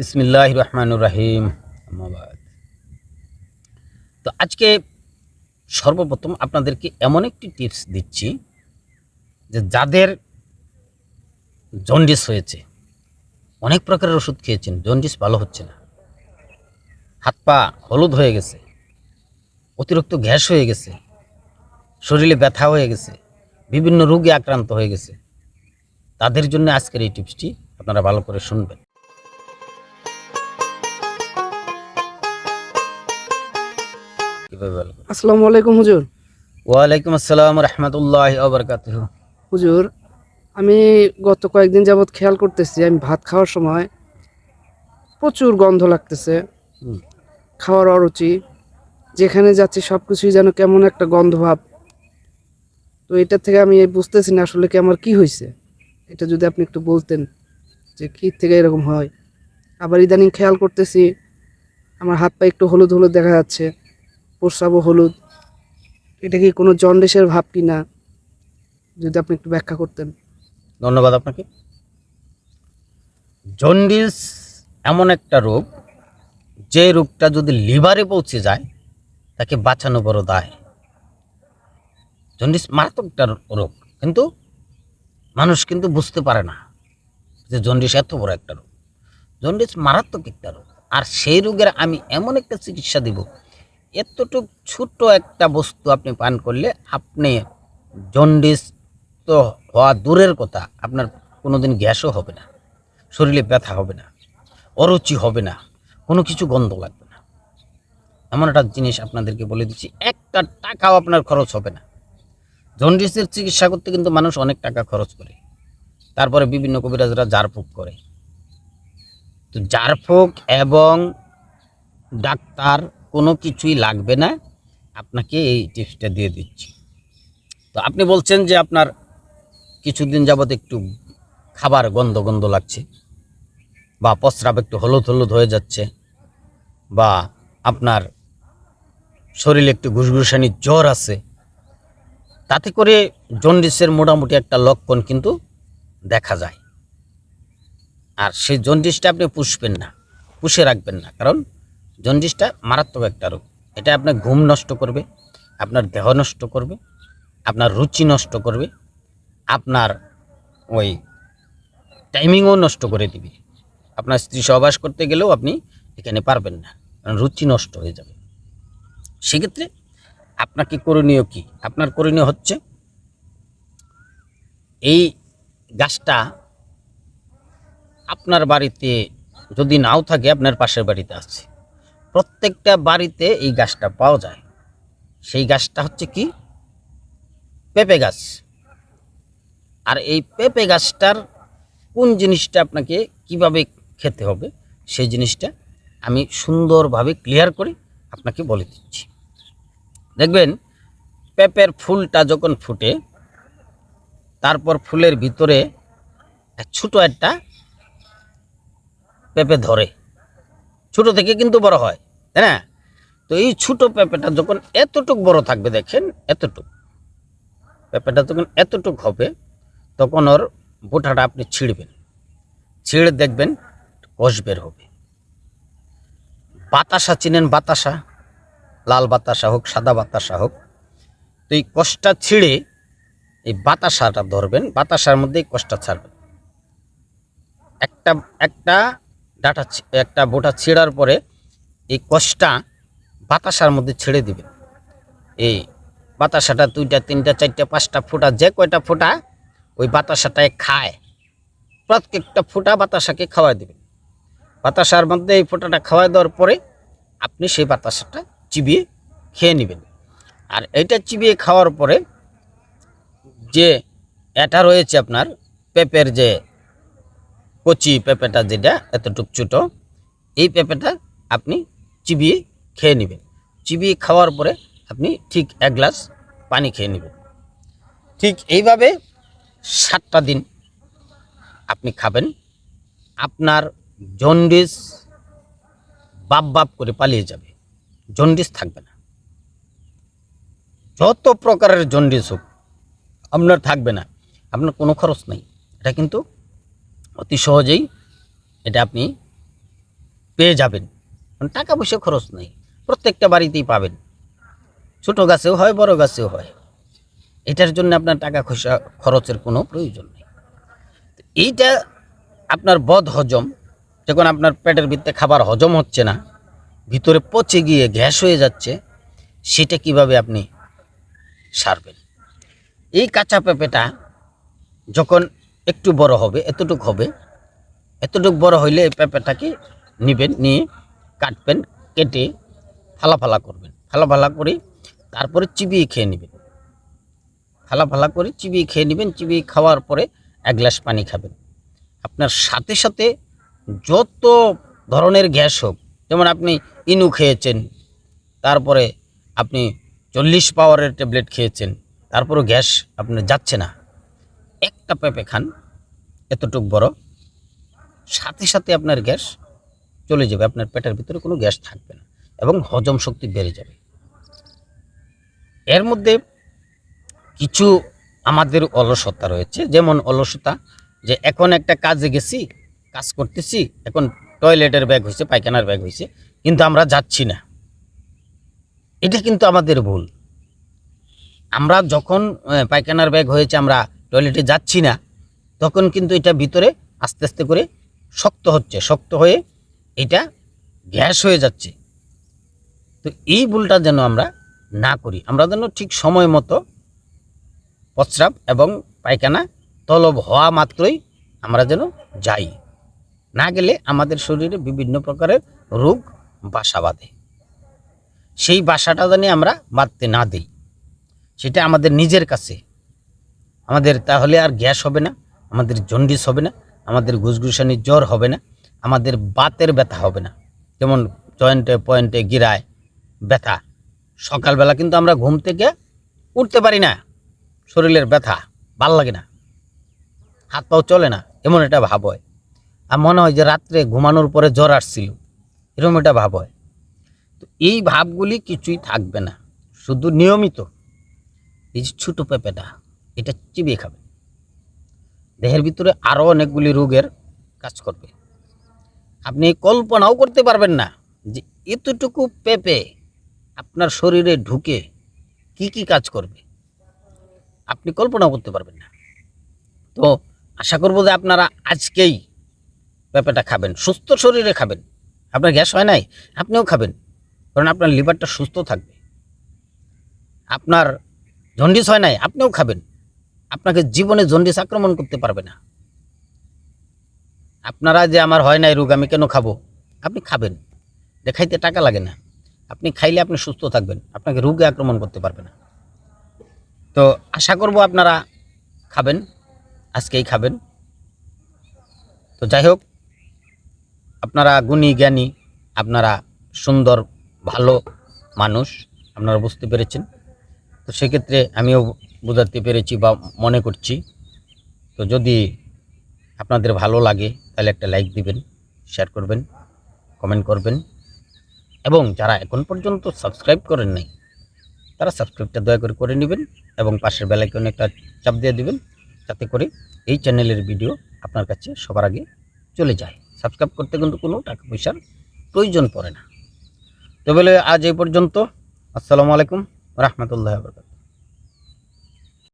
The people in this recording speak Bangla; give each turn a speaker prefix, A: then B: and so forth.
A: বিসমিল্লাহ রহমানুর রাহিম তো আজকে সর্বপ্রথম আপনাদেরকে এমন একটি টিপস দিচ্ছি যে যাদের জন্ডিস হয়েছে, অনেক প্রকারের ওষুধ খেয়েছেন, জন্ডিস ভালো হচ্ছে না। হাত পা হলুদ হয়ে গেছে, অতিরিক্ত গ্যাস হয়ে গেছে, শরীরে ব্যথা হয়ে গেছে, বিভিন্ন রোগে আক্রান্ত হয়ে গেছে, তাদের জন্য আজকের এই টিপসটি আপনারা ভালো করে শুনবেন।
B: আসসালামু আলাইকুম হুজুর।
A: ওয়ালাইকুম আসসালাম রহমতুল্লাহ আবরকাতুহ
B: হুজুর আমি গত কয়েকদিন যাবৎ খেয়াল করতেছি আমি ভাত খাওয়ার সময় প্রচুর গন্ধ লাগতেছে খাওয়ার অরুচি যেখানে যাচ্ছি সব কিছুই যেন কেমন একটা গন্ধ ভাব তো এটা থেকে আমি বুঝতেছি না আসলে কি আমার কি হয়েছে এটা যদি আপনি একটু বলতেন যে কি থেকে এরকম হয়। আবার ইদানিং খেয়াল করতেছি আমার হাত পা একটু হলুদ হলুদ দেখা যাচ্ছে। প্রস্রাবও হলুদ। এটা কি কোনো জন্ডিসের ভাব কি না? যদি আপনি একটু ব্যাখ্যা করতেন।
A: ধন্যবাদ আপনাকে। জন্ডিস এমন একটা রোগ, যে রোগটা যদি লিভারে পৌঁছে যায়, তাকে বাঁচানো বড় দায়। জন্ডিস মারাত্মক একটা রোগ, কিন্তু মানুষ কিন্তু বুঝতে পারে না যে জন্ডিস এত বড় একটা রোগ। জন্ডিস মারাত্মক একটা রোগ, আর সেই রোগের আমি এমন একটা চিকিৎসা দিব এতটুক ছোট একটা বস্তু আপনি পান করলে আপনি জন্ডিস তো হওয়া দূরের কথা, আপনার কোনোদিন গ্যাসও হবে না, শরীরে ব্যথা হবে না, অরুচি হবে না, কোনো কিছু গন্ধ লাগবে না। এমন একটা জিনিস আপনাদেরকে বলে দিচ্ছি, একটা টাকাও আপনার খরচ হবে না। জন্ডিসের চিকিৎসা করতে কিন্তু মানুষ অনেক টাকা খরচ করে। তারপরে বিভিন্ন কবিরাজরা জারফুক করে। তো জারফুক এবং ডাক্তার কোনো কিছুই লাগবে না। আপনাকে এই টিপসটা দিয়ে দিচ্ছি। তো আপনি বলছেন যে আপনার কিছুদিন যাবত একটু খাবার গন্ধ গন্ধ লাগছে বা প্রস্রাব একটু হলুদ হলুদ হয়ে যাচ্ছে বা আপনার শরীরে একটু ঘুষঘুষানি জ্বর আছে, তাতে করে জন্ডিসের মোটামুটি একটা লক্ষণ কিন্তু দেখা যায়। আর সেই জন্ডিসটা আপনি পুষবেন না, পুষে রাখবেন না। কারণ জন্ডিসটা মারাত্মক একটা রোগ। এটা আপনার ঘুম নষ্ট করবে, আপনার দেহ নষ্ট করবে, আপনার রুচি নষ্ট করবে, আপনার ওই টাইমিংও নষ্ট করে দিবে। আপনার স্ত্রী সহবাস করতে গেলেও আপনি এখানে পারবেন না, কারণ রুচি নষ্ট হয়ে যাবে। সেক্ষেত্রে আপনাকে করণীয় কি? আপনার করণীয় হচ্ছে এই গাছটা আপনার বাড়িতে যদি নাও থাকে, আপনার পাশের বাড়িতে আছে। প্রত্যেকটা বাড়িতে এই গাছটা পাওয়া যায়। সেই গাছটা হচ্ছে কি? পেঁপে গাছ। আর এই পেঁপে গাছটার কোন জিনিসটা আপনাকে কীভাবে খেতে হবে, সেই জিনিসটা আমি সুন্দরভাবে ক্লিয়ার করে আপনাকে বলে দিচ্ছি। দেখবেন, পেঁপের ফুলটা যখন ফুটে, তারপর ফুলের ভিতরে ছোট একটা পেঁপে ধরে। ছোট থেকে কিন্তু বড় হয়, তাই না? তো এই ছোট পেঁপেটা যখন এতটুক বড় থাকবে, দেখেন এতটুক, পেঁপেটা যখন এতটুক হবে, তখন ওর বোটাটা আপনি ছিঁড়বেন। ছিঁড়ে দেখবেন কষ বের হবে। বাতাসা চিনেন, বাতাসা, লাল বাতাসা হোক, সাদা বাতাসা হোক, তো এই কষটা ছিঁড়ে এই বাতাসাটা ধরবেন, বাতাসার মধ্যে এই কষটা ছাড়বেন। একটা একটা ডাটা একটা বোটা ছিঁড়ার পরে এই কষটা বাতাসার মধ্যে ছেড়ে দিবেন এই বাতাসাটা দুইটা, তিনটা, চারটা, পাঁচটা ফোঁটা, যে কয়টা ফোঁটা, ওই বাতাসাটায় খায়। প্রত্যেকটা ফোঁটা বাতাসাকে খাওয়াই দেবেন বাতাসার মধ্যে এই ফোঁটাটা খাওয়াই দেওয়ার পরে আপনি সেই বাতাসাটা চিবিয়ে খেয়ে নেবেন। আর এটা চিবিয়ে খাওয়ার পরে যে এটা রয়েছে আপনার পেঁপের যে কচি পেঁপেটা যেটা এতটুক ছোটো, এই পেঁপেটা আপনি চিবিয়ে খেয়ে নেবেন। চিবিয়ে খাওয়ার পরে আপনি ঠিক এক গ্লাস পানি খেয়ে নেবেন। ঠিক এইভাবে সাতটা দিন আপনি খাবেন। আপনার জন্ডিস বাপ বাপ করে পালিয়ে যাবে। জন্ডিস থাকবে না। যত প্রকারের জন্ডিস হোক, আপনার থাকবে না। আপনার কোনো খরচ নেই। এটা কিন্তু অতি সহজেই এটা আপনি পেয়ে যাবেন। টাকা পয়সা খরচ নেই, প্রত্যেকটা বাড়িতেই পাবেন। ছোট গাছেও হয়, বড় গাছেও হয়। এটার জন্য আপনার টাকা পয়সা খরচের কোনো প্রয়োজন নেই। এইটা আপনার বদ হজম, যখন আপনার পেটের ভিতরে খাবার হজম হচ্ছে না, ভিতরে পচে গিয়ে গ্যাস হয়ে যাচ্ছে, সেটা কীভাবে আপনি সারবেন? এই কাঁচা পেঁপেটা যখন একটু বড় হবে, এতটুক হবে। এতটুক বড় হইলে এই পেঁপেটাকে নেবেন, নিয়ে কাটবেন, কেটে ফালা ফালা করবেন। ফালা ফালা করে তারপরে চিবিয়ে খেয়ে নেবেন। ফালা ফালা করে চিবিয়ে খেয়ে নেবেন, চিবিয়ে খাওয়ার পরে এক গ্লাস পানি খাবেন। আপনার সাথে সাথে যত ধরনের গ্যাস হোক, যেমন আপনি ইনু খেয়েছেন, তারপরে আপনি চল্লিশ পাওয়ারের ট্যাবলেট খেয়েছেন, তারপরও গ্যাস আপনার যাচ্ছে না। একটা পেঁপে খান, এতটুক বড়, সাথে সাথে আপনার গ্যাস চলে যাবে, আপনার পেটের ভিতরে কোনো গ্যাস থাকবে না এবং হজম শক্তি বেড়ে যাবে। এর মধ্যে কিছু আমাদের অলসতা রয়েছে, যেমন অলসতা যে এখন একটা কাজে গেছি, কাজ করতেছি, এখন টয়লেটের ব্যাগ হয়েছে, পায়খানার ব্যাগ হয়েছে, কিন্তু আমরা যাচ্ছি না। এটা কিন্তু আমাদের ভুল। আমরা যখন পায়খানার ব্যাগ হয়েছে, আমরা টয়লেটে যাচ্ছি না, তখন কিন্তু এটা ভিতরে আস্তে আস্তে করে শক্ত হচ্ছে, শক্ত হয়ে এটা গ্যাস হয়ে যাচ্ছে। তো এই ভুলটা যেন আমরা না করি, আমরা যেন ঠিক সময় মতো প্রস্রাব এবং পায়খানা তলব হওয়া মাত্রই আমরা যেন যাই। না গেলে আমাদের শরীরে বিভিন্ন প্রকারের রোগ, বাসা বাঁধে। সেই বাসাটা যেন আমরা বাঁধতে না দিই, সেটা আমাদের নিজের কাছে আমাদের তাহলে আর গ্যাস হবে না, আমাদের জন্ডিস হবে না, আমাদের ঘুসঘুসানি জ্বর হবে না, আমাদের বাতের ব্যথা হবে না। যেমন জয়েন্টে, পয়েন্টে গিরায় ব্যথা। সকালবেলা কিন্তু আমরা ঘুম থেকে উঠতে পারি না, শরীরের ব্যথা, ভালো লাগে না। হাত পাও চলে না, এমন একটা ভাব হয়। আর মনে হয় যে রাত্রে ঘুমানোর পরে জ্বর আসছিল, এরকম একটা ভাব হয়। তো এই ভাবগুলি কিছুই থাকবে না, শুধু নিয়মিত। এই যে ছোটো পেঁপেটা এটা চিবিয়ে খাবে। দেহের ভিতরে আরও অনেকগুলি রোগের কাজ করবে। আপনি কল্পনাও করতে পারবেন না যে এতটুকু পেঁপে আপনার শরীরে ঢুকে কি কি কাজ করবে। আপনি কল্পনাও করতে পারবেন না। তো আশা করব যে আপনারা আজকেই পেঁপেটা খাবেন, সুস্থ শরীরে খাবেন। আপনার গ্যাস হয় নাই, আপনিও খাবেন, কারণ আপনার লিভারটা সুস্থ থাকবে। আপনার জন্ডিস হয় নাই, আপনিও খাবেন। আপনাকে জীবনে জন্ডিস আক্রমণ করতে পারবে না। আপনারা যে আমার হয় নাই রোগ, আমি কেন খাব? আপনি খাবেন। দেখাইতে টাকা লাগে না। আপনি খাইলে আপনি সুস্থ থাকবেন। আপনাকে রোগে আক্রমণ করতে পারবে না। তো আশা করব আপনারা খাবেন, আজকেই খাবেন। তো যাই হোক, আপনারা গুণী, জ্ঞানী, আপনারা সুন্দর, ভালো মানুষ, আপনারা বুঝতে পেরেছেন। তো সেক্ষেত্রে আমিও বোঝাতে পেরেছি বা মনে করছি। তো যদি আপনাদের ভালো লাগে, তাহলে একটা লাইক দিবেন শেয়ার করবেন কমেন্ট করবেন। এবং যারা এখন পর্যন্ত সাবস্ক্রাইব করেন নাই, তারা সাবস্ক্রাইবটা দয়া করে করে নেবেন এবং পাশের বেলাইকনে একটা চাপ দিয়ে দেবেন, যাতে করে এই চ্যানেলের ভিডিও আপনার কাছে সবার আগে চলে যায়। সাবস্ক্রাইব করতে কিন্তু কোনো টাকা পয়সার প্রয়োজন পড়ে না। তো বলে আজ এই পর্যন্ত, আসসালামু আলাইকুম। রহমতুল্লাহ বরকাত